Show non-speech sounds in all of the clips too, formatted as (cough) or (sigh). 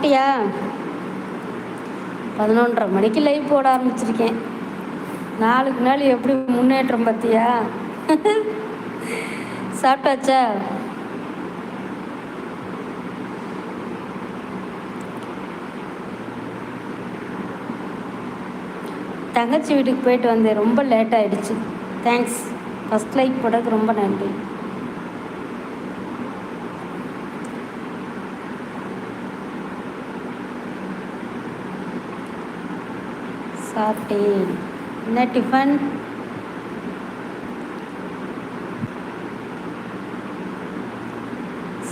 சாப்பிட்டியா? பதினொன்றரை மணிக்கு லைவ் போட ஆரம்பிச்சிருக்கேன். நாளுக்கு நாள் எப்படி முன்னேற்றம் பார்த்தியா? சாப்பிட்டாச்சா? தங்கச்சி வீட்டுக்கு போயிட்டு வந்தேன். ரொம்ப லேட் ஆகிடுச்சு தேங்க்ஸ் ஃபஸ்ட் லைக் போடுறதுக்கு ரொம்ப நன்றி. சாப்பிட்டேன். என்ன டிஃபன்?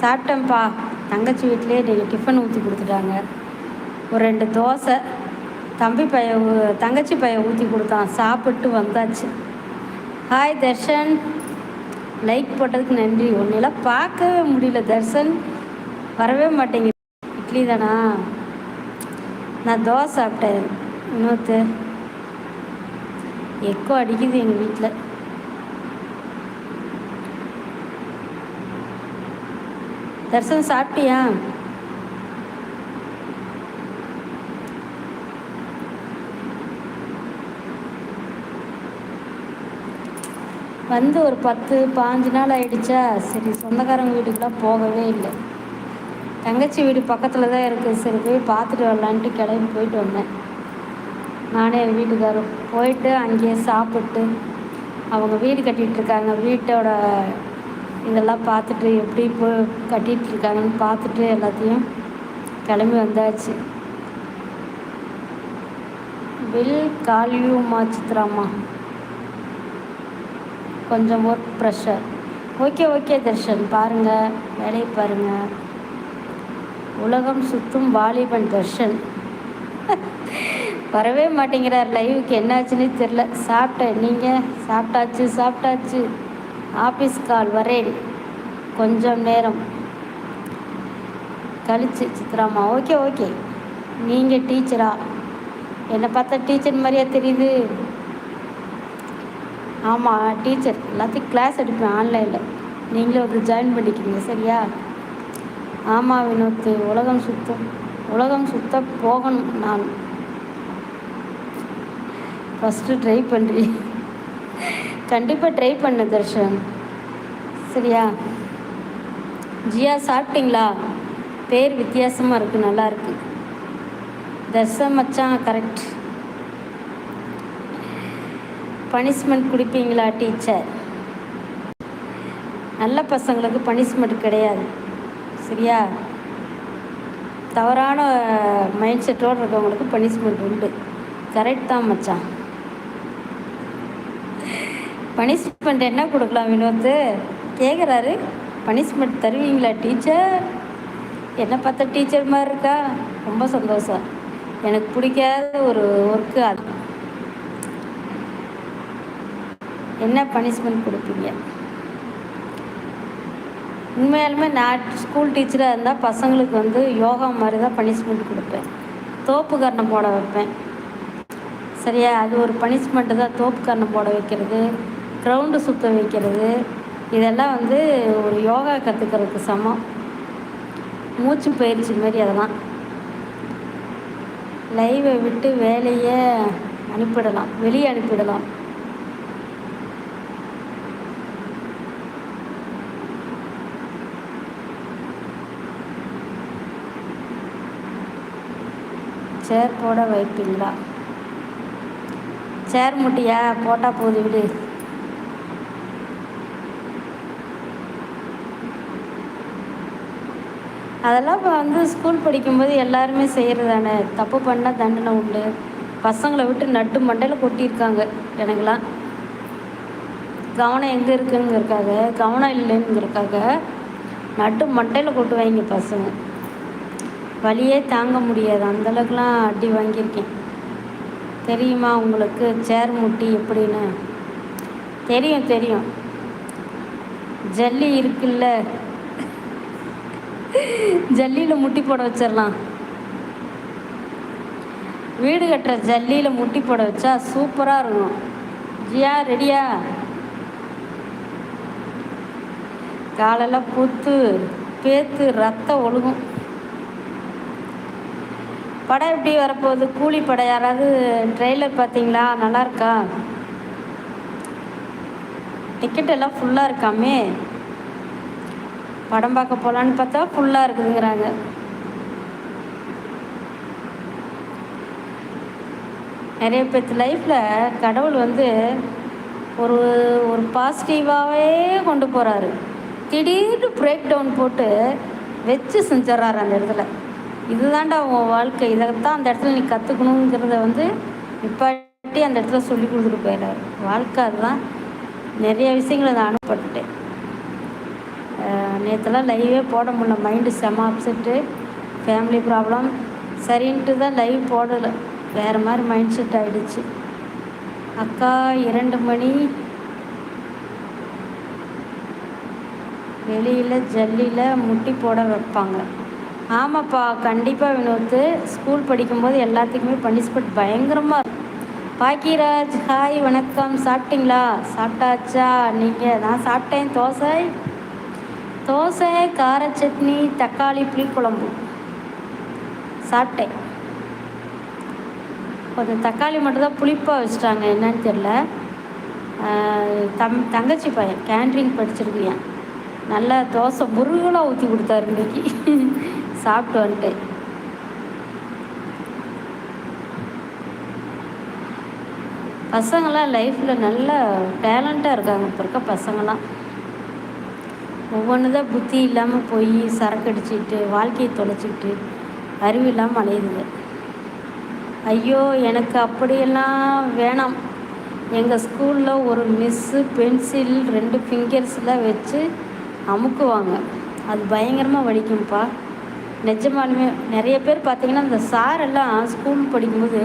சாப்பிட்டேன்ப்பா. தங்கச்சி வீட்டிலே நீங்கள் டிஃபன் ஊற்றி கொடுத்துட்டாங்க. ஒரு ரெண்டு தோசை. தம்பி பைய தங்கச்சி பையன் ஊற்றி கொடுத்தான். சாப்பிட்டு வந்தாச்சு. ஹாய் தர்ஷன். லைக் போட்டதுக்கு நன்றி. ஒன்றெல்லாம் பார்க்கவே முடியல தர்ஷன். வரவே மாட்டேங்க இட்லி தானா? நான் தோசை சாப்பிட்டேன். என்னத்த எக்கோ அடிக்குது எங்கள் வீட்டில் தர்சன் சாப்பிட்டியா? வந்து ஒரு பத்து பாஞ்சு நாள் ஆயிடுச்சா? சரி சொந்தக்காரங்க வீட்டுக்கெலாம் போகவே இல்லை. தங்கச்சி வீடு பக்கத்தில் தான் இருக்குது சரி போய் பார்த்துட்டு வரலான்ட்டு கிளம்பி போயிட்டு வந்தேன். நானே என் வீட்டுக்காரும் போயிட்டு அங்கேயே சாப்பிட்டு அவங்க வீடு கட்டிகிட்ருக்காங்க. வீட்டோட இதெல்லாம் பார்த்துட்டு எப்படி இப்போ கட்டிகிட்ருக்காங்கன்னு பார்த்துட்டு எல்லாத்தையும் கிளம்பி வந்தாச்சு. வில் கால்யூமா சித்ராமா கொஞ்சம் work pressure okay okay Darshan. பாருங்கள் வேலையை பாருங்கள் உலகம் சுற்றும் வாலிபன் தர்ஷன். வரவே மாட்டேங்கிறார். லைவுக்கு என்னாச்சுன்னு தெரில சாப்பிட்டேன் நீங்கள் சாப்பிட்டாச்சு சாப்பிட்டாச்சு. ஆஃபீஸ் கால் வரேன். கொஞ்சம் நேரம். கழிச்சு சித்ராமா. Okay okay. நீங்கள் டீச்சரா? என்னை பார்த்தா டீச்சர் மாதிரியா தெரியுது. ஆமாம் டீச்சர். எல்லாத்தையும் கிளாஸ் எடுப்பேன் ஆன்லைனில் நீங்களே வந்து ஜாயின் பண்ணிக்கிறீங்க சரியா? ஆமாம் வினோத்து உலகம் சுத்தம். உலகம் சுத்த போகணும் நான் ஃபஸ்ட்டு ட்ரை பண்ணுறேன் கண்டிப்பாக ட்ரை பண்ணு தர்ஷன். சரியா? ஜியா சாப்பிட்டீங்களா? பேர் வித்தியாசமாக இருக்குது நல்லாயிருக்கு தர்ஷன் மச்சான் கரெக்ட் பனிஷ்மெண்ட் கொடுப்பீங்களா டீச்சர் நல்ல பசங்களுக்கு பனிஷ்மெண்ட் கிடையாது. சரியா? தவறான மைண்ட் செட்டோடு இருக்கவங்களுக்கு பனிஷ்மெண்ட் உண்டு. கரெக்ட் தான் மச்சான். பனிஷ்மெண்ட் என்ன கொடுக்கலாம் வினோத்து? கேட்குறாரு பனிஷ்மெண்ட் தருவீங்களா டீச்சர்? என்ன பார்த்த டீச்சர் மாதிரி இருக்கா? ரொம்ப சந்தோஷம். எனக்கு பிடிக்காத ஒரு ஒர்க்கு அது. என்ன பனிஷ்மெண்ட் கொடுப்பீங்க? உண்மையாலுமே நான் ஸ்கூல் டீச்சராக இருந்தால் பசங்களுக்கு வந்து யோகா மாதிரி தான் பனிஷ்மெண்ட் கொடுப்பேன். தோப்பு கரணம் போட வைப்பேன். சரியா? அது ஒரு பனிஷ்மெண்ட்டு தான் தோப்பு கரணம் போட வைக்கிறது. க்ரௌண்டு சுற்ற வைக்கிறது. இதெல்லாம் வந்து ஒரு யோகா கற்றுக்கிறதுக்கு சமம். மூச்சு பயிற்சி மாதிரி அதெல்லாம். லைவை விட்டு வேலையை அனுப்பிடலாம். வெளியே அனுப்பிடலாம். சேர் போட வைப்பீங்களா சேர் முட்டியா? போட்டால் போதும் விடு. அதெல்லாம் இப்போ வந்து ஸ்கூல் படிக்கும்போது எல்லாருமே செய்கிறது தானே தப்பு பண்ணால் தண்டனை உண்டு. பசங்களை விட்டு நட்டு மண்டையில் கொட்டியிருக்காங்க எனக்கெல்லாம். கவனம் எங்கே இருக்குங்கிறக்காக கவனம் இல்லைங்கிறக்காக நட்டு மண்டையில் கொட்டுவாங்க பசங்க. வழியே தாங்க முடியாது. அந்தளவுக்குலாம் அடி வாங்கியிருக்கேன். தெரியுமா உங்களுக்கு? சேர் முட்டி எப்படின்னு? தெரியும் தெரியும். ஜல்லி இருக்குல்ல? ஜல்லியில் முட்டி போட வச்சிடலாம். வீடு கட்டுற ஜல்லியில் முட்டி போட வச்சா சூப்பராக இருக்கும். ஜியா ரெடியா? காலெல்லாம் புத்து பேத்து ரத்தம் ஒழுகும். படம் எப்படி வரப்போகுது? கூலி படம் யாராவது ட்ரெய்லர் பார்த்தீங்களா? நல்லாயிருக்கா டிக்கெட் எல்லாம் ஃபுல்லாக இருக்காமே. படம் பார்க்க போகலான்னு பார்த்தா ஃபுல்லாக இருக்குதுங்கிறாங்க. நிறைய பேர்த்து லைஃப்பில் கடவுள் வந்து ஒரு ஒரு பாசிட்டிவாகவே கொண்டு போகிறாரு திடீர்னு பிரேக் டவுன் போட்டு வச்சு செஞ்சிட்றாரு அந்த இடத்துல. இதுதான்டா உன் வாழ்க்கை. இதைத்தான் அந்த இடத்துல நீ கற்றுக்கணுங்கிறத வந்து நிப்பாட்டி அந்த இடத்துல சொல்லி கொடுத்துட்டு போயிடுறாரு. வாழ்க்கை அதுதான். நிறைய விஷயங்களை நான் அனுப்பப்பட்டுட்டேன். நேற்றுலாம் லைவே போட முடியல. மைண்டு செம அப்செட்டு ஃபேமிலி ப்ராப்ளம் சரின்ட்டு தான் லைவ் போடலை. வேறு மாதிரி மைண்ட் செட் ஆகிடுச்சு அக்கா இரண்டு மணி. வெளியில் ஜல்லியில் முட்டி போட வைப்பாங்க. ஆமாப்பா கண்டிப்பாக வினோத்து ஸ்கூல் படிக்கும்போது எல்லாத்துக்குமே பனிஷ்மெண்ட் பயங்கரமாக இருக்கும். பாக்கியராஜ் ஹாய் வணக்கம். சாப்பிட்டீங்களா? சாப்பிட்டாச்சா? நீங்கள் நான் சாப்பிட்டேன். தோசை? தோசை கார சட்னி தக்காளி புளிக்குழம்பு. சாப்பிட்டேன். கொஞ்சம் தக்காளி மட்டும்தான் புளிப்பாக வச்சுட்டாங்க. என்னன்னு தெரில தம் தங்கச்சி பையன் கேன்ட்ரிங் படிச்சிருக்கியான் நல்லா தோசை முருகலாக ஊற்றி கொடுத்தாரு இன்னைக்கு. (laughs) சாப்பிட்டு வந்துட்டேன். பசங்களாம் லைஃப்பில் நல்ல டேலண்ட்டாக இருக்காங்க. இப்போ இருக்க பசங்களாம். ஒவ்வொன்று தான் புத்தி இல்லாமல் போய் சரக்கு அடிச்சுக்கிட்டு வாழ்க்கையை தொலைச்சிக்கிட்டு அறிவு இல்லாமல் அலையுதுங்க. ஐயோ எனக்கு அப்படியெல்லாம் வேணாம். எங்கள் ஸ்கூலில் ஒரு மிஸ்ஸு பென்சில் ரெண்டு ஃபிங்கர்ஸ்லாம் வச்சு அமுக்குவாங்க. அது பயங்கரமாக வலிக்கும்ப்பா. நிஜமாலுமே நிறைய பேர் பார்த்திங்கன்னா இந்த சாரெல்லாம் ஸ்கூல் படிக்கும்போது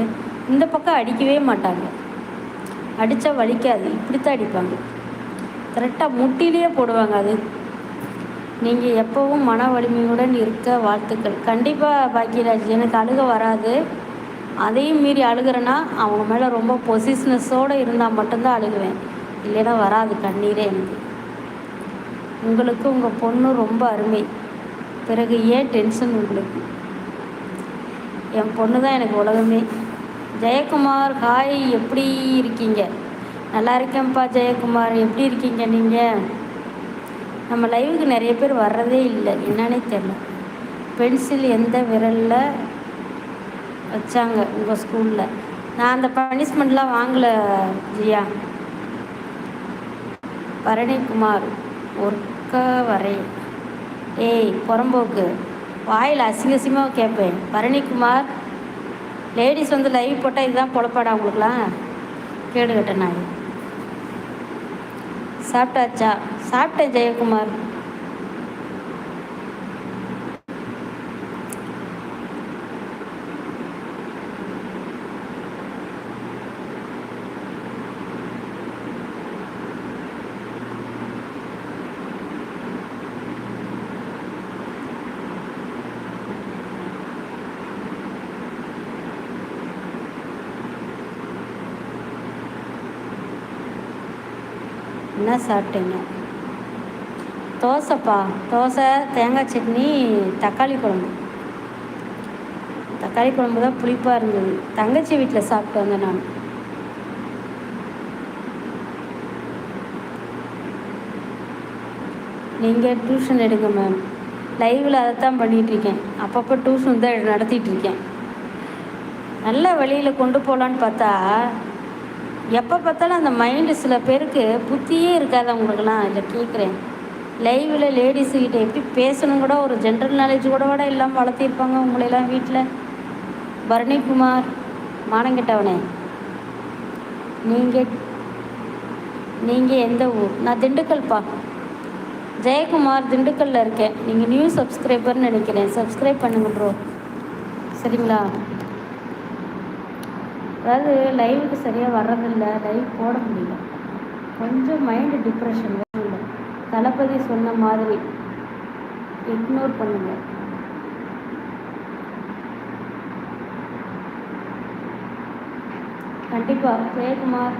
இந்த பக்கம் அடிக்கவே மாட்டாங்க. அடித்தா வலிக்காது. இப்படி தான் அடிப்பாங்க கரெக்டாக முட்டிலேயே போடுவாங்க அது. நீங்கள் எப்போவும் மன வலிமையுடன் இருக்க வாழ்த்துக்கள். கண்டிப்பாக பாக்கியராஜ் எனக்கு அழுக வராது. அதையும் மீறி அழுகிறேன்னா அவங்க மேலே ரொம்ப பொசிஷ்னஸோடு இருந்தால் மட்டும்தான் அழுகுவேன். இல்லைன்னா வராது கண்ணீரே எனக்கு. உங்களுக்கு உங்கள் பொண்ணு ரொம்ப அருமை. பிறகு ஏன் டென்ஷன் உங்களுக்கு? என் பொண்ணு தான் எனக்கு உலகமே. ஜெயக்குமார் ஹாய் எப்படி இருக்கீங்க? நல்லா இருக்கேன்ப்பா ஜெயக்குமார். எப்படி இருக்கீங்க நீங்கள் நம்ம லைவுக்கு நிறைய பேர் வர்றதே இல்லை. என்னன்னே தெரில பென்சில் எந்த விரலில் வச்சாங்க உங்கள் ஸ்கூலில் நான் அந்த பனிஷ்மெண்ட்லாம் வாங்கலை ஜியா. பரணிக்குமார் ஒர்க்க வரேன். ஏய் புறம்போக்கு. வாயில் அசிங்க அசிங்கமாக கேட்பேன் பரணிக்குமார் லேடிஸ் வந்து லைவ் போட்டால் இதுதான் பொழப்பாடா உங்களுக்குலாம் கேடு கட்ட நான் சாப்பிட்டாச்சா? சாப்பிட்டேன் ஜெயக்குமார். என்ன சாப்பிட்டீங்க? தோசைப்பா. தோசை தேங்காய் சட்னி தக்காளி குழம்பு. தக்காளி குழம்பு தான் புளிப்பாக இருந்தது. தங்கச்சி வீட்டில் சாப்பிட்டு வந்தேன் நான். நீங்கள் டியூஷன் எடுங்க மேம் லைவில் அதை தான் பண்ணிகிட்ருக்கேன் அப்பப்போ டியூஷன் தான் நடத்திட்டுருக்கேன். நல்ல வழியில் கொண்டு போகலான்னு பார்த்தா எப்போ பார்த்தாலும் அந்த மைண்டு சில பேருக்கு புத்தியே இருக்காது அவங்களுக்குலாம் இல்லை கேட்குறேன். லைவில் லேடிஸுக்கிட்ட எப்படி பேசணும் கூட ஒரு ஜென்ரல் நாலேஜ் கூட கூட இல்லாமல் வளர்த்திருப்பாங்க உங்களையெல்லாம் வீட்டில் பரணிக்குமார் மானங்கிட்டவனே. நீங்கள் நீங்கள் எந்த ஊர்? நான் திண்டுக்கல்ப்பா ஜெயக்குமார் திண்டுக்கல்லில் இருக்கேன். நீங்கள் நியூ சப்ஸ்கிரைபர்னு நினைக்கிறேன். சப்ஸ்கிரைப் பண்ணுங்க ப்ரோ சரிங்களா? அதாவது லைவுக்கு சரியாக வர்றதில்ல. லைவ் போட முடியல. கொஞ்சம் மைண்டு டிப்ரெஷன் தளபதி சொன்ன மாதிரி இக்னோர் பண்ணுங்கள் கண்டிப்பாக ஜெயக்குமார்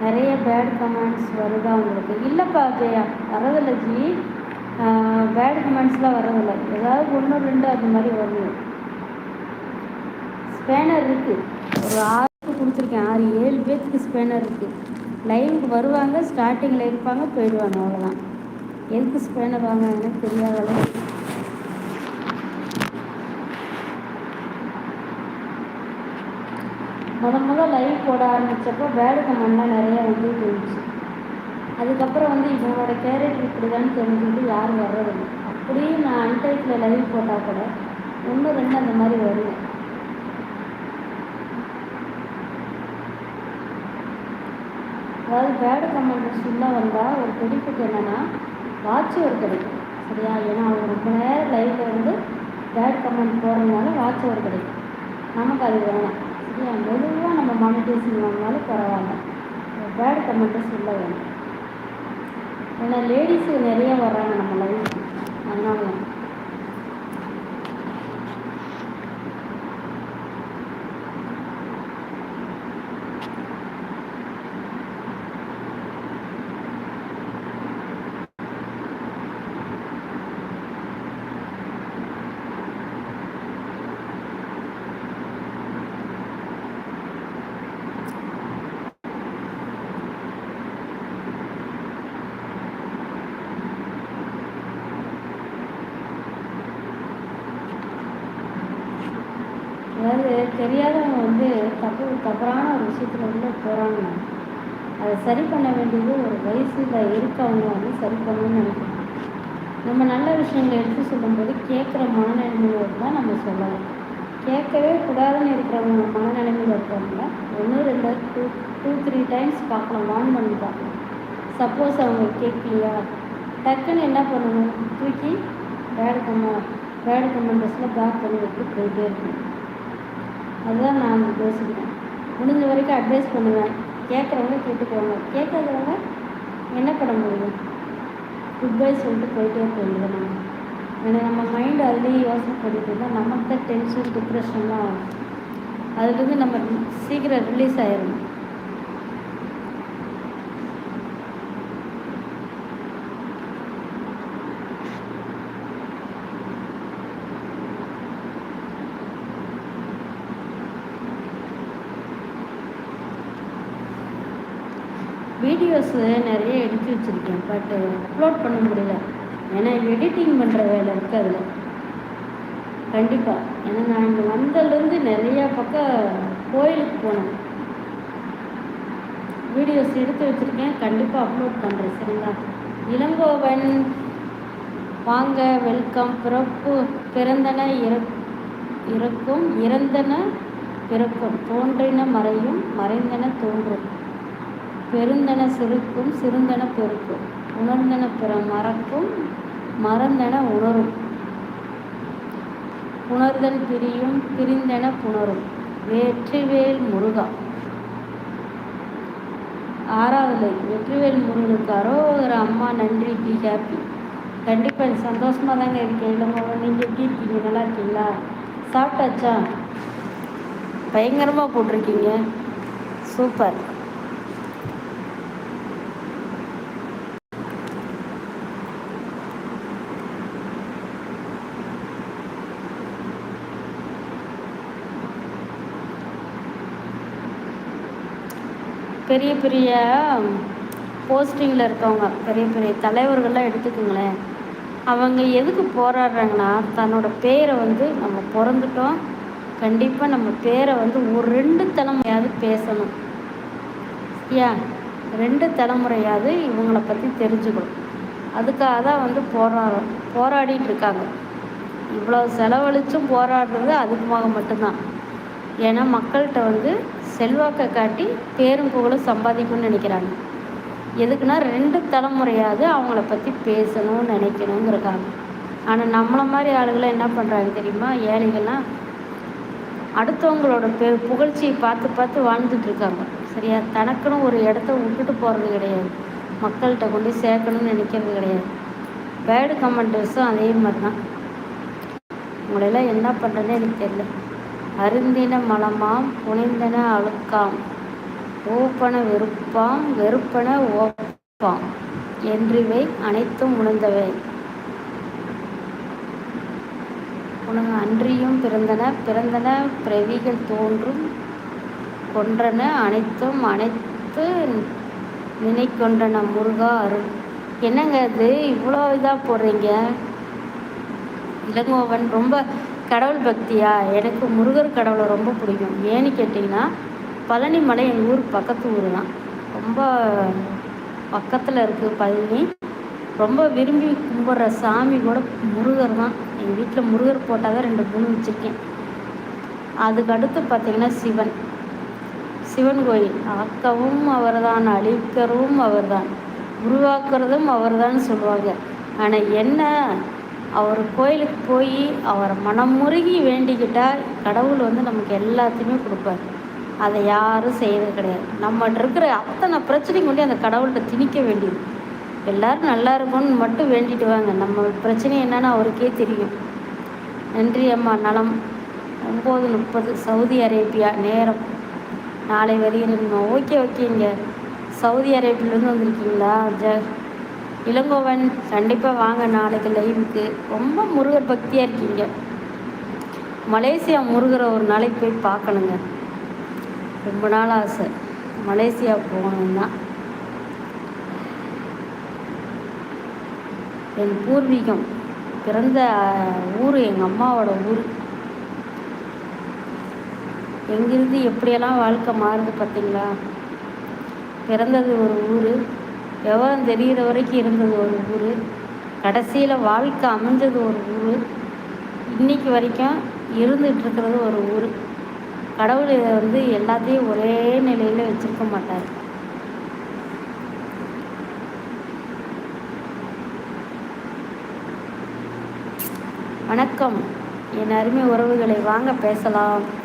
நிறைய பேட் கமெண்ட்ஸ் வருதா உங்களுக்கு? இல்லைப்பா ஜெயா வரதில்லை ஜி. பேட் கமெண்ட்ஸ்லாம் வரதில்லை. ஏதாவது ஒன்று ரெண்டு அது மாதிரி வருது. ஸ்பேனர் இருக்குது ஒரு ஆறுக்கு கொடுத்துருக்கேன். ஆறு ஏழு பேர்த்துக்கு ஸ்பேனர் இருக்குது லைவுக்கு வருவாங்க ஸ்டார்டிங்கில் இருப்பாங்க போயிடுவாங்க அவ்வளோதான் எதுக்கு ஸ்பேனர் வாங்குறாங்கன்னு தெரியாத அளவுக்கு. முத முத லைவ் போட ஆரம்பித்தப்போ வேடுக்கு கமெண்ட்லாம் நிறையா வந்து போயிடுச்சு அதுக்கப்புறம் வந்து இவங்களோட கேரக்டர் இப்படிதான்னு தெரிஞ்சுக்கிட்டு யாரும் வர்றதில்லை. அப்படியே நான் அன்டைட்டில் லைவ் போட்டால் கூட ஒன்று ரெண்டு அந்த மாதிரி வருவேன் அதாவது பேடு கமெண்ட்ஸ் ஃபுல்லாக வந்தால் ஒரு பிடிப்புக்கு என்னென்னா வாட்ச் ஒரு கிடைக்கும் சரியா? ஏன்னா அவங்க ரொம்ப நேரம் லைவில் வந்து பேட் கமெண்ட் போகிறதுனால வாட்ச் ஒரு கிடைக்கும் நமக்கு அது வேணாம் சரியா? மெதுவாக நம்ம மானிட்டேஷன் வாங்கினாலும் பரவாயில்ல. பேட் கமெண்ட்ஸ் சொல்ல வேணும். ஏன்னா லேடிஸு நிறைய வர்றாங்க நம்ம லைஃப் அதனால தான் அதாவது தெரியாதவங்க வந்து தப்பு தவறான ஒரு விஷயத்தில் வந்து போகிறாங்க அதை சரி பண்ண வேண்டியது ஒரு வயசில் இருக்கவங்க வந்து சரி பண்ணணும்னு நினைக்கிறோம் நம்ம நல்ல விஷயங்களை எடுத்து சொல்லும்போது கேட்குற மனநிலைமையோடு தான் நம்ம சொல்லலாம் கேட்கவே கூடாதுன்னு இருக்கிறவங்க மனநிலைமையில் இருக்கிறவங்க ஒன்று ரெண்டு டூ டூ த்ரீ டைம்ஸ் பார்க்கலாம் வான் பண்ணி பார்க்கலாம் சப்போஸ் அவங்க கேட்கலையா? டக்குன்னு என்ன பண்ணணும்? தூக்கி பேடு கம்மா பேடு கமெண்டஸில் பேக் பண்ணி விட்டு போயிட்டே இருக்கணும். அதுதான் நான் யோசிக்கிறேன் முடிஞ்ச வரைக்கும் அட்வைஸ் பண்ணுவேன். கேட்குறவங்க கேட்டுக்கோங்க. கேட்காதவங்க என்ன பண்ண முடியும்? குட் பை சொல்லிட்டு போயிட்டே இருக்க நம்ம ஏன்னா நம்ம மைண்ட் அதுலேயே யோசனை பண்ணிட்டு இருந்தால் நமக்கு தான் டென்ஷன் டிப்ரெஷன்லாம் ஆகும் அதுலேருந்து நம்ம சீக்கிரம் ரிலீஸ் ஆயிடணும் வீடியோஸு நிறைய எடுத்து வச்சுருக்கேன் பட் அப்லோட் பண்ண முடியல. ஏன்னா எடிட்டிங் பண்ணுற வேலை இருக்குது அதில். கண்டிப்பாக ஏன்னா நான் இங்கே வந்ததுலேருந்து நிறையா பக்கம் கோயிலுக்கு போனேன். வீடியோஸ் எடுத்து வச்சுருக்கேன். கண்டிப்பாக அப்லோட் பண்ணுறேன் சரிங்களா? இளங்கோவன் வாங்க வெல்கம் பிறப்பு பிறந்தன இறக் இறக்கும் இறந்தன பிறக்கும் தோன்றின மறையும் மறைந்தன தோன்றும். பெருந்தன சிறுக்கும் சிறுந்தன பெருக்கும். உணர்ந்தன பிற மறக்கும் மறந்தன உணரும். புணர்தல் பிரியும் பிரிந்தன புணரும். வெற்றிவேல் முருகா. ஆறாவது வெற்றிவேல் முருகனுக்கு ஒரு அம்மா நன்றி பி ஹாப்பி கண்டிப்பாக சந்தோஷமாக தாங்க இருக்கேன். இல்லை நீங்கள் எப்படி இருக்கீங்க? நல்லா இருக்கீங்களா? சாப்பிட்டாச்சா? பயங்கரமாக போட்டிருக்கீங்க. சூப்பர். பெரிய பெரிய போஸ்டிங்கில் இருக்கவங்க பெரிய பெரிய தலைவர்கள்லாம் எடுத்துக்கோங்களேன். அவங்க எதுக்கு போராடுறாங்கன்னா தன்னோட பேரை வந்து நம்ம பிறந்துட்டோம். கண்டிப்பாக நம்ம பேரை வந்து ஒரு ரெண்டு தலைமுறையாவது பேசணும். ஏன் ரெண்டு தலைமுறையாவது இவங்கள பற்றி தெரிஞ்சுக்கணும். அதுக்காக தான் வந்து போராட போராடிட்டு இருக்காங்க. இவ்வளோ செலவழித்தும் போராடுறது அதுக்குமாக மட்டும்தான். ஏன்னா மக்கள்கிட்ட வந்து செல்வாக்கை காட்டி பேரும் புகழும் சம்பாதிக்கணும்னு நினைக்கிறாங்க. எதுக்குன்னா ரெண்டு தலைமுறையாவது அவங்கள பற்றி பேசணும்னு நினைக்கணுங்கிறக்காங்க ஆனால் நம்மளை மாதிரி ஆளுகளை என்ன பண்ணுறாங்க தெரியுமா? ஏழைகள்லாம் அடுத்தவங்களோட பெ புகழ்ச்சியை பார்த்து பார்த்து வாழ்ந்துட்டு இருக்காங்க. சரியா? தனக்குன்னு ஒரு இடத்த விட்டுட்டு போகிறது கிடையாது. மக்கள்கிட்ட கொண்டு சேர்க்கணும்னு நினைக்கிறது கிடையாது. பேடு கமெண்டர்ஸும் அதே மாதிரி தான் உங்களெல்லாம் என்ன பண்ணுறதுன்னு எனக்கு தெரியல. அருந்தின மலமாம் புனைந்தன அழுக்காம். ஓப்பன வெறுப்பாம் வெறுப்பன ஓப்பாம். என்றிவை அனைத்தும் உணர்ந்தவை. உனக்கு அன்றியும் பிறந்தன பிறந்தன பிறவிகள் தோன்றும் கொன்றன அனைத்தும் அனைத்து நினைக்கொண்டன முருகா அருள். என்னங்க இது? இவ்வளோ இதாக போடுறீங்க? இளங்கோவன் ரொம்ப கடவுள் பக்தியா? எனக்கு முருகர் கடவுளை ரொம்ப பிடிக்கும். ஏன்னு கேட்டிங்கன்னா பழனி மலை எங்கள் ஊர் பக்கத்து ஊர் தான். ரொம்ப பக்கத்தில் இருக்குது பழனி. ரொம்ப விரும்பி கும்பிட்ற சாமி கூட முருகர் தான். எங்கள் வீட்டில் முருகர் போட்டால் தான் ரெண்டு மூணு வச்சுருக்கேன். அதுக்கு அடுத்து பார்த்திங்கன்னா சிவன். சிவன் கோயில். ஆக்கவும் அவர் தான் அழிக்கிறவும் அவர் தான் உருவாக்குறதும் அவர் தான் சொல்லுவாங்க. ஆனால் என்ன அவர் கோயிலுக்கு போய் அவரை மனமுருகி வேண்டிக்கிட்டால் கடவுள் வந்து நமக்கு எல்லாத்தையுமே கொடுப்பார். அதை யாரும் செய்கிறது கிடையாது. நம்மகிட்ட இருக்கிற அத்தனை பிரச்சனையும் கொண்டு அந்த கடவுள்கிட்ட திணிக்க வேண்டியது. எல்லோரும் நல்லா இருக்கும்னு மட்டும் வேண்டிட்டு வாங்க. நம்ம பிரச்சனை என்னன்னு அவருக்கே தெரியும். நன்றி அம்மா. நலம். ஒம்பது முப்பது. Saudi Arabia. நேரம். நாளை வருகிறேன் ஓகே ஓகேங்க. சவுதி அரேபியிலேருந்து வந்திருக்கீங்களா? ஜ இளங்கோவன் கண்டிப்பாக வாங்க நாளைக்கு லைவுக்கு. ரொம்ப முருகர் பக்தியாக இருக்கீங்க. மலேசியா முருகரை ஒரு நாளைக்கு போய் பார்க்கணுங்க. ரொம்ப நாள் ஆசை. மலேசியா போகணுன்னா என் பூர்வீகம் பிறந்த ஊர் எங்கள் அம்மாவோட ஊர். எங்கிருந்து எப்படியெல்லாம் வாழ்க்கை மாறுது பார்த்தீங்களா? பிறந்தது ஒரு ஊர். விவரம் தெரிகிற வரைக்கும் இருந்தது ஒரு ஊர். கடைசியில் வாழ்க்கை அமைஞ்சது ஒரு ஊர். இன்றைக்கி வரைக்கும் இருந்துகிட்ருக்கிறது ஒரு ஊர். கடவுள் இதை வந்து எல்லாத்தையும் ஒரே நிலையில் வச்சுருக்க மாட்டார். வணக்கம். என் அருமை உறவுகளை வாங்க பேசலாம்.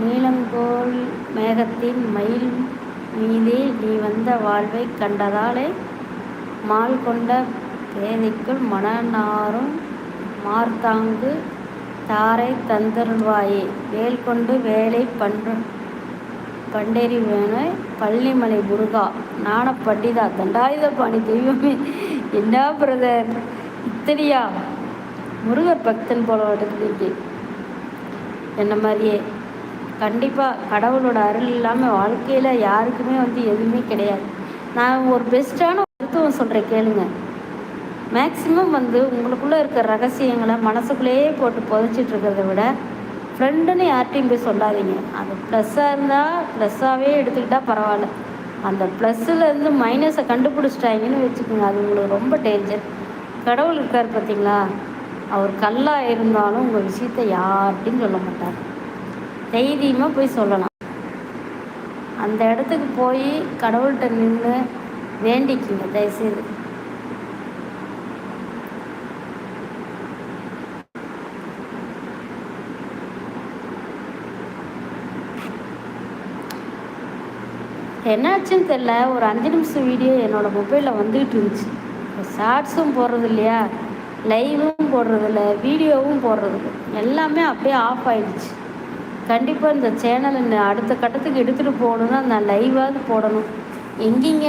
நீலங்கோல் மேகத்தின் மயில் மீதே நீ வந்த வாழ்வை கண்டதாலே மால் கொண்ட பேதைக்குள் மனநாரும் மார்த்தாங்கு தாரை தந்தருள்வாயே. வேல் கொண்டு வேலை பண்டு பண்டெறிவேன பள்ளிமலை முருகா. நாண பண்டிதா தண்டாயுத பாணி தெய்வமே. என்ன பிரதர்? இத்தனையா? முருகர் பக்தன் போல எடுத்துருக்கு என்ன மாதிரியே? கண்டிப்பாக கடவுளோட அருள் இல்லாமல் வாழ்க்கையில் யாருக்குமே வந்து எதுவுமே கிடையாது. நான் ஒரு பெஸ்ட்டான மருத்துவம் சொல்கிறேன் கேளுங்க. மேக்ஸிமம் வந்து உங்களுக்குள்ளே இருக்கிற ரகசியங்களை மனசுக்குள்ளேயே போட்டு புதைச்சிட்டு இருக்கிறத விட ஃப்ரெண்டுன்னு யார்ட்டையும் போய் சொல்லாதீங்க. அது ப்ளஸ்ஸாக இருந்தால் ப்ளஸ்ஸாகவே எடுத்துக்கிட்டால் பரவாயில்ல. அந்த ப்ளஸ்ஸுலேருந்து மைனஸை கண்டுபிடிச்சிட்டாங்கன்னு வச்சுக்கோங்க அது உங்களுக்கு ரொம்ப டேஞ்சர் கடவுள் இருக்கார் பார்த்தீங்களா அவர் கல்லாக இருந்தாலும் உங்கள் விஷயத்தை யார்ட்டையும் சொல்ல மாட்டார். தைரியமாக போய் சொல்லலாம் அந்த இடத்துக்கு போய் கடவுள்கிட்ட நின்று வேண்டிக்கிங்க தயவுசெய்து. என்னாச்சுன்னு தெரில ஒரு அஞ்சு நிமிஷம் வீடியோ என்னோடய மொபைலில் வந்துக்கிட்டு இருந்துச்சு. ஷார்ட்ஸும் போடுறது இல்லையா லைவும் போடுறதில்ல வீடியோவும் போடுறதில்ல. எல்லாமே அப்படியே ஆஃப் ஆயிடுச்சு. கண்டிப்பாக இந்த சேனலை அடுத்த கட்டத்துக்கு எடுத்துகிட்டு போகணுன்னா நான் லைவாவது போடணும். எங்கேங்க?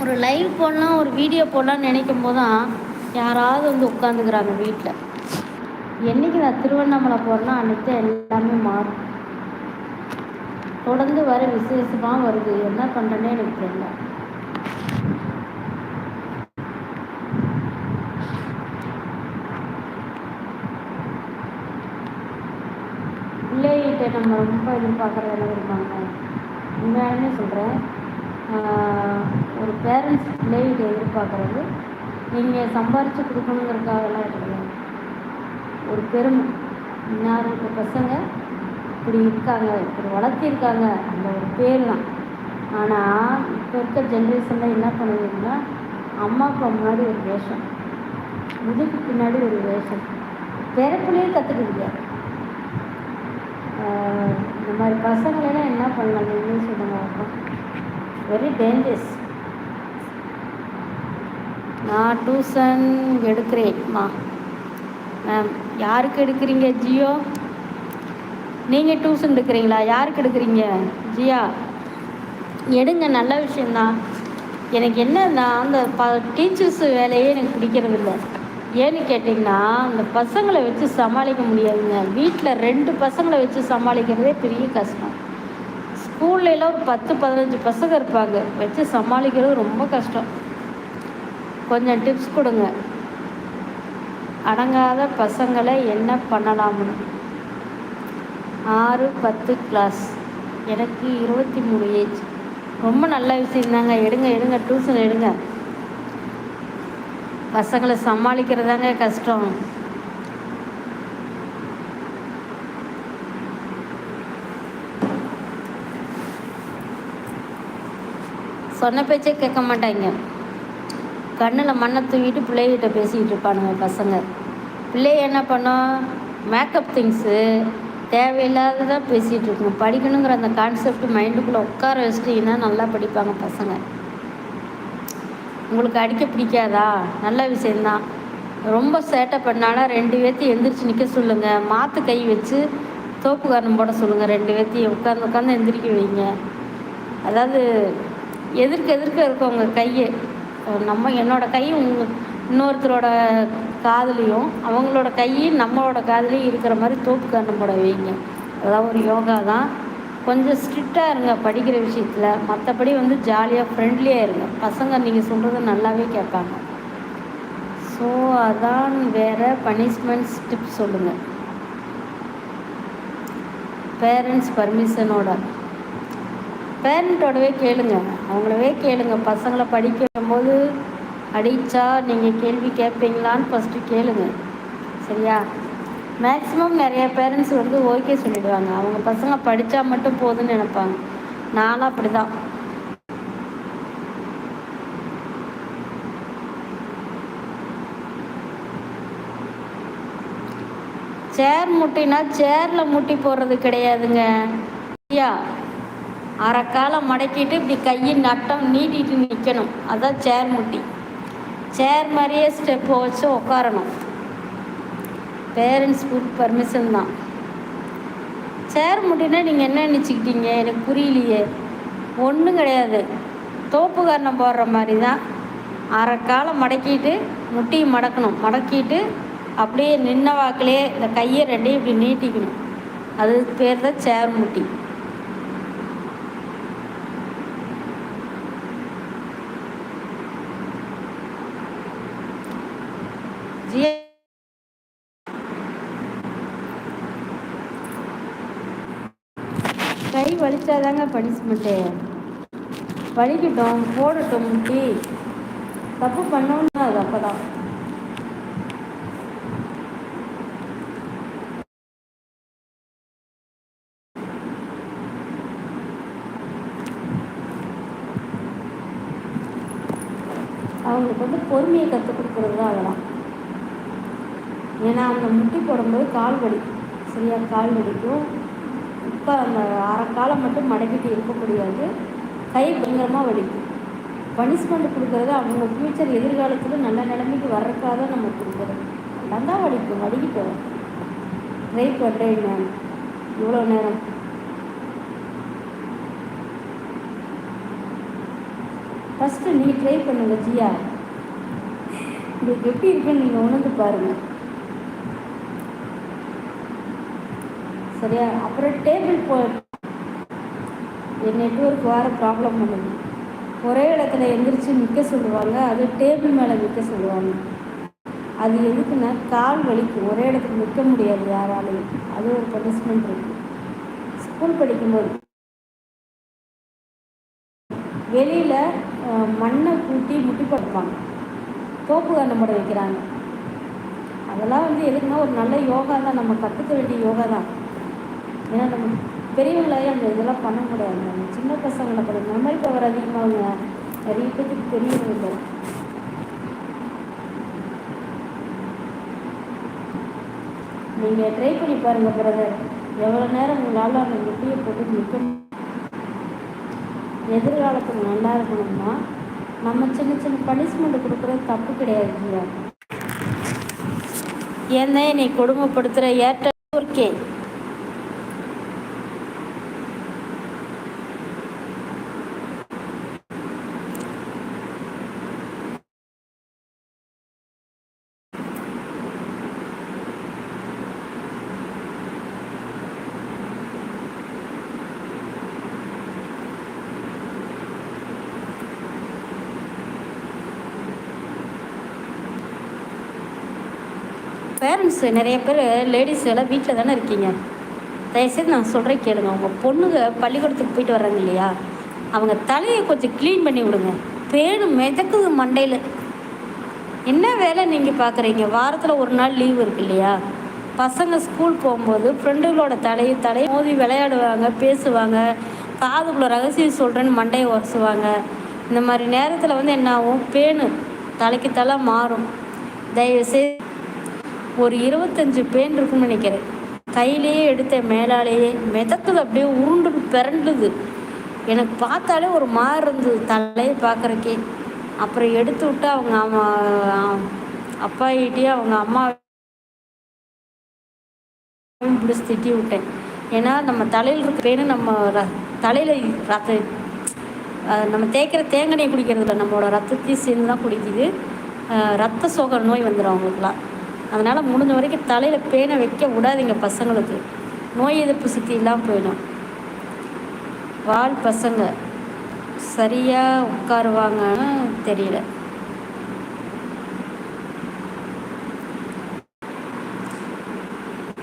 ஒரு லைவ் போடலாம் ஒரு வீடியோ போடலான்னு நினைக்கும் போது தான் யாராவது வந்து உட்காந்துக்கிறாங்க வீட்டில் என்றைக்கு நான் திருவண்ணாமலை போகிறேன்னா அன்றைக்கி எல்லாமே மாறும். தொடர்ந்து வர விசேஷமாக வருது. என்ன பண்ணுறேன்னே எனக்கு தெரியல. பிள்ளைகிட்ட நம்ம ரொம்ப எதிர்பார்க்குறது என்ன இருப்பாங்க உண்மையாலுமே சொல்கிறேன் ஒரு பேரண்ட்ஸ் பிள்ளைகிட்ட எதிர்பார்க்குறது நீங்கள் சம்பாரித்து கொடுக்கணுங்கிறதுக்காகலாம் கிடையாது ஒரு பெருமை இன்னார் இருக்க பசங்க இப்படி இருக்காங்க இப்படி வளர்த்திருக்காங்க அந்த ஒரு பேர் தான் ஆனால் இப்போ இருக்க ஜென்ரேஷனில் என்ன பண்ணுவீங்கன்னா அம்மா அப்பா முன்னாடி ஒரு வேஷம் முதுக்கு பின்னாடி ஒரு வேஷம். பிறப்புலேயே கற்றுக்குவீங்க இந்த மாதிரி பசங்களெல்லாம் என்ன பண்ணலாம் சொல்லுங்கள் வெரி டேஞ்சரஸ் நான் டியூசன் எடுக்கிறேன்மா மேம் யாருக்கு எடுக்கிறீங்க ஜியோ? நீங்கள் டியூஷன் எடுக்கிறீங்களா? யாருக்கு எடுக்கிறீங்க ஜியா? எடுங்க நல்ல விஷயந்தான் எனக்கு என்னன்னா அந்த ப டீச்சர்ஸ் வேலையே எனக்கு பிடிக்கிறது இல்லை ஏன்னு கேட்டிங்கன்னா இந்த பசங்களை வச்சு சமாளிக்க முடியாதுங்க. வீட்டில் ரெண்டு பசங்களை வச்சு சமாளிக்கிறதே பெரிய கஷ்டம். ஸ்கூல்லலாம் ஒரு பத்து பதினஞ்சு பசங்க இருப்பாங்க. வச்சு சமாளிக்கிறது ரொம்ப கஷ்டம். கொஞ்சம் டிப்ஸ் கொடுங்க. அடங்காத பசங்களை என்ன பண்ணலாம்னு? ஆறு பத்து கிளாஸ் எனக்கு இருபத்தி மூணு ஏஜ் ரொம்ப நல்ல விஷயம் தாங்க எடுங்க எடுங்க டியூஷன் எடுங்க. பசங்களை சமாளிக்கிறதாங்க கஷ்டம். சொன்ன பேச்சே கேட்க மாட்டாங்க. கண்ணில் மண்ணை தூக்கிட்டு பிள்ளைகிட்ட பேசிக்கிட்டு இருப்பானுங்க பசங்க. பிள்ளைய என்ன பண்ணோம் மேக்கப் திங்ஸு தேவையில்லாததான் பேசிகிட்டு இருக்குங்க படிக்கணுங்கிற அந்த கான்செப்ட் மைண்டுக்குள்ளே உட்கார வச்சுட்டிங்கன்னா நல்லா படிப்பாங்க பசங்க. உங்களுக்கு அடிக்க பிடிக்காதா? நல்ல விஷயந்தான் ரொம்ப சேட்டை பண்ணாலும் ரெண்டு பேர்த்தையும் எந்திரிச்சு நிற்க சொல்லுங்கள் மாற்று கை வச்சு தோப்பு காரணம் போட சொல்லுங்கள் ரெண்டு பேர்த்தையும் உட்காந்து உட்காந்து எந்திரிக்க வைங்க. அதாவது எதிர்க்க எதிர்க்க இருக்கவங்க கையை. நம்ம என்னோடய கை உங்க இன்னொருத்தரோட காதலையும் அவங்களோட கையும் நம்மளோட காதுலேயும் இருக்கிற மாதிரி தோப்பு காரணம் போட வைங்க. அதான் ஒரு யோகா தான் கொஞ்சம் ஸ்ட்ரிக்டாக இருங்க படிக்கிற விஷயத்தில். மற்றபடி வந்து ஜாலியாக ஃப்ரெண்ட்லியாக இருங்க. பசங்க நீங்கள் சொல்கிறது நல்லாவே கேட்பாங்க. ஸோ அதான் வேறு பனிஷ்மெண்ட்ஸ் டிப்ஸ் சொல்லுங்கள் பேரண்ட்ஸ் பர்மிஷனோட பேரண்ட்டோடவே கேளுங்க. அவங்களவே கேளுங்க. பசங்களை படிக்கும்போது அடித்தா நீங்கள் கேள்வி கேட்பீங்களான்னு ஃபஸ்ட்டு கேளுங்க. சரியா? மேக்ஸிமம் நிறைய பேரண்ட்ஸ் வந்து ஓகே சொல்லிடுவாங்க. அவங்க பசங்க படித்தா மட்டும் போதும்னு நினைப்பாங்க. நானும் அப்படி தான் சேர் முட்டினா சேரில் முட்டி போடுறது கிடையாதுங்க. ஐயா அரைக்காலை மடக்கிட்டு இப்படி கையை நட்டம் நீட்டிட்டு நிற்கணும் அதான் சேர் முட்டி. சேர் மாதிரியே ஸ்டெப்பை வச்சு உட்காரணும். பேரண்ட்ஸ் குட் பர்மிஷன் தான். சேர் முட்டினா நீங்கள் என்ன நினச்சிக்கிட்டீங்க? எனக்கு புரியலையே. ஒன்றும் கிடையாது. தோப்பு போடுற மாதிரி தான் அரை காலை மடக்கிட்டு முட்டியை மடக்கணும். மடக்கிட்டு அப்படியே நின்ன வாக்கிலே இந்த கையை ரெண்டையும் இப்படி நீட்டிக்கணும். அது பேர் தான் சேர் முட்டி ஜியா கை வலிச்சாதாங்க பனிஷ்மெண்ட்டு வலிக்கட்டும் போடட்டும் முட்டி தப்பு பண்ணோம்னா அது அப்போ தான் அவங்களுக்கு வந்து பொறுமையை கற்றுக் கொடுக்குறது தான் அதெல்லாம். ஏன்னா அவங்க முட்டி போடும்போது கால் வலி. சரியா கால் வலிக்கும். இப்போ அந்த அரை காலம் மட்டும் மடக்கிட்டு இருக்க முடியாது. கை பயங்கரமாக வலிக்கும். பனிஷ்மெண்ட் கொடுக்குறது அவங்க ஃப்யூச்சர் எதிர்காலத்தில் நல்ல நிலைமைக்கு வர்றதுக்காக தான் நம்ம கொடுக்குறோம் நல்லா வலிக்கும் வலிக்கிட்டோம் ட்ரை பண்ணுறேன் மேம் இவ்வளோ நேரம். ஃபஸ்ட்டு நீ ட்ரை பண்ணுங்க ஜியா. உங்களுக்கு எப்படி இருக்குன்னு நீங்கள் உணர்ந்து பாருங்கள் சரியா? அப்புறம் டேபிள் போ என் நெட்ஒர்க் வர ப்ராப்ளம் பண்ணுது. ஒரே இடத்துல எந்திரிச்சு நிற்க சொல்லுவாங்க அது டேபிள் மேலே நிற்க சொல்லுவாங்க. அது எதுக்குன்னா கால் வலிக்கும் ஒரே இடத்துல நிற்க முடியாது யாராலையும். அது ஒரு பனிஷ்மெண்ட் இருக்கு. ஸ்கூல் படிக்கும்போது. வெளியில் மண்ணை கூட்டி முட்டி படுப்பாங்க தோப்பு கண்ணம் பட வைக்கிறாங்க. அதெல்லாம் வந்து எதுக்குன்னா ஒரு நல்ல யோகா தான். நம்ம கற்றுக்க வேண்டிய யோகா தான். ஏன்னா நம்ம பெரியவங்களாயே அந்த இதெல்லாம் பண்ண முடியாது. நம்ம சின்ன பசங்களை பண்ண மெமரி பவர் அதிகமாகுங்க நிறைய பேருக்கு தெரியவில்லை நீங்கள் ட்ரை பண்ணி பாருங்கள் பிரதர் எவ்வளோ நேரம் உங்களால் அந்த முட்டியை போட்டு நிற்க எதிர்காலத்தில் நல்லா இருக்கணும்னா நம்ம சின்ன சின்ன பனிஷ்மெண்ட் கொடுக்குறது தப்பு கிடையாது ஏன்னா என்னை கொடுமைப்படுத்துகிற ஏற்ற ஒர்க்கே பேரண்ட்ஸ் நிறைய பேர் லேடிஸ் எல்லாம் வீட்டில் தானே இருக்கீங்க. தயவுசெய்து நான் சொல்கிறேன் கேளுங்க. உங்கள் பொண்ணுங்க பள்ளிக்கூடத்துக்கு போயிட்டு வர்றாங்க இல்லையா? அவங்க தலையை கொஞ்சம் க்ளீன் பண்ணி விடுங்க. பேனு மிதக்குது மண்டையில். என்ன வேலை நீங்கள் பார்க்குறீங்க வாரத்தில் ஒரு நாள் லீவ் இருக்கு இல்லையா? பசங்க ஸ்கூல் போகும்போது ஃப்ரெண்டுகளோட தலையை தலையை மோதி விளையாடுவாங்க பேசுவாங்க. காதுக்குள்ள ரகசியம் சொல்கிறேன்னு மண்டையை உரசுவாங்க. இந்த மாதிரி நேரத்தில் வந்து என்ன ஆகும்? பேனு தலைக்கு தலை மாறும். தயவுசெய்து ஒரு இருபத்தஞ்சு பேன் இருக்கும்னு நினைக்கிறேன். கையிலேயே எடுத்த மேலாலேயே மிதக்குது அப்படியே உருண்டு பிறண்டுது. எனக்கு பார்த்தாலே ஒரு மாதிரி இருந்தது தலையை பார்க்குறக்கே. அப்புறம் எடுத்து விட்டு அவங்க அம்மா அப்பாகிட்டே அவங்க அம்மா பிடிச்சி திட்டி விட்டேன். ஏன்னா நம்ம தலையில் இருக்க பேனு நம்ம ர தலையில் ரத்த நம்ம தேய்க்கிற தேங்காய் குடிக்கிறது நம்மளோட ரத்தத்தையும் சேர்ந்து தான் குடிக்குது ரத்த சோக நோய் வந்துடும் அவங்களுக்குலாம் அதனால் முடிஞ்ச வரைக்கும் தலையில் பேனை வைக்க விடாதீங்க பசங்களுக்கு. நோய் எதிர்ப்பு சக்தி இல்லாமல் போயிடும். வால் பசங்க சரியாக உட்காருவாங்கன்னு தெரியல.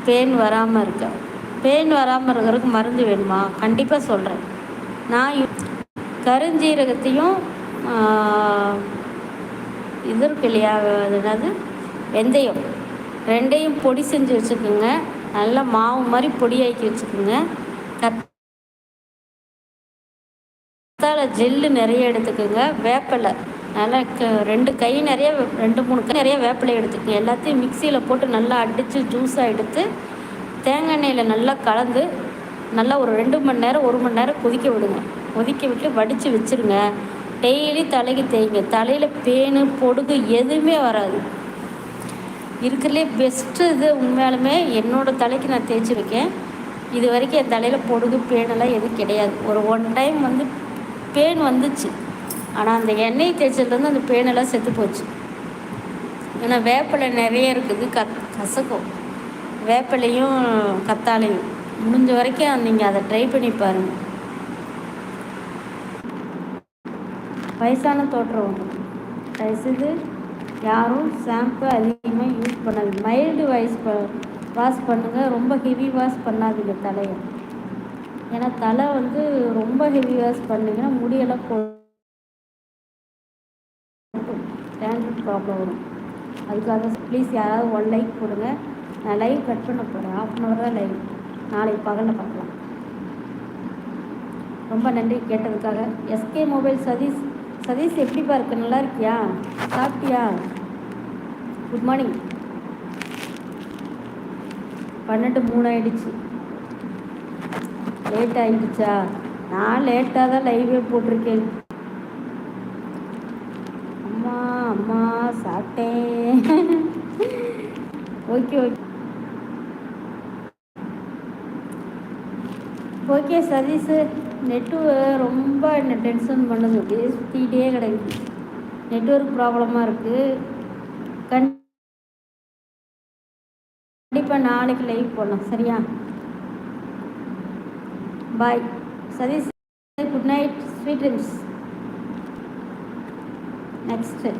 பேன் வராமல் இருக்க. பேன் வராமல் இருக்கிறதுக்கு மருந்து வேணுமா? கண்டிப்பாக சொல்கிறேன் நான் கருஞ்சீரகத்தையும் இது இருக்கு இல்லையா? அது என்னது? வெந்தயம். ரெண்டையும் பொடி செஞ்சு வச்சுக்கோங்க. நல்லா மாவு மாதிரி பொடியாக்கி வச்சுக்கோங்க. கத்தாழை ஜெல்லு நிறைய எடுத்துக்கோங்க. வேப்பிலை. நல்லா க ரெண்டு கை நிறைய ரெண்டு மூணு கை நிறைய வேப்பிலை எடுத்துக்கோங்க. எல்லாத்தையும் மிக்சியில் போட்டு நல்லா அடித்து ஜூஸாக எடுத்து தேங்காய் எண்ணெயில் நல்லா கலந்து நல்லா ஒரு ரெண்டு மணி நேரம் ஒரு மணி நேரம் கொதிக்க விடுங்க. கொதிக்க விட்டு வடித்து வச்சுருங்க. டெய்லி தலைக்கு தேய்ங்க. தலையில் பேனு பொடுகு எதுவுமே வராது. இருக்கிறதுலே பெஸ்ட்டு இது உண்மையாலுமே என்னோடய தலைக்கு நான் தேய்ச்சிருக்கேன். இது வரைக்கும் என் தலையில் பொடுகு பேனெல்லாம் எதுவும் கிடையாது. ஒரு ஒன் டைம் வந்து பேன் வந்துச்சு. ஆனால் அந்த எண்ணெய் தேய்ச்சதுலேருந்து அந்த பேனெல்லாம் செத்து போச்சு. ஏன்னா வேப்பிலை நிறைய இருக்குது. கத் கசக்கும். வேப்பிலையும் கத்தாலையும் முடிஞ்ச வரைக்கும் நீங்கள் அதை ட்ரை பண்ணி பாருங்கள் வயசான தோற்றம் தயவுசெய்து யாரும் ஷாம்பு அதிகமாக யூஸ் பண்ணாது மைல்டு வாய்ஸ் ப வாஷ் பண்ணுங்கள் ரொம்ப ஹெவி வாஷ் பண்ணாதீங்க தலையை. ஏன்னா தலை வந்து ரொம்ப ஹெவி வாஷ் பண்ணிங்கன்னா முடியெல்லாம் டேண்ட்ரஃப் ப்ராப்ளம் வரும். அதுக்காக ப்ளீஸ் யாராவது ஒன் லைக் கொடுங்க. நான் லைவ் கட் பண்ண போகிறேன் ஆஃப் அன் ஹவர் தான் லைவ் நாளைக்கு பகலில் பார்க்கலாம். ரொம்ப நன்றி கேட்டதுக்காக. எஸ்கே மொபைல் சதீஷ் சதீஷ் எப்படிப்பா இருக்கு? நல்லா இருக்கியா? சாப்பிட்டியா? குட் மார்னிங் பன்னெண்டு மூணு ஆயிடுச்சு? லேட் ஆகிடுச்சா நான் லேட்டாக தான் லைவே போட்டிருக்கேன். அம்மா அம்மா சாப்பிட்டேன். Okay okay okay Satish net ரொம்ப என்ன டென்ஷன் பண்ணுது. அப்படியே சுற்றிக்கிட்டே கிடைக்குது நெட்ஒர்க் ப்ராப்ளமாக இருக்குது கண்டிப்பாக நாளைக்கு லைவ் போடலாம் சரியா bye Satish good night sweet dreams next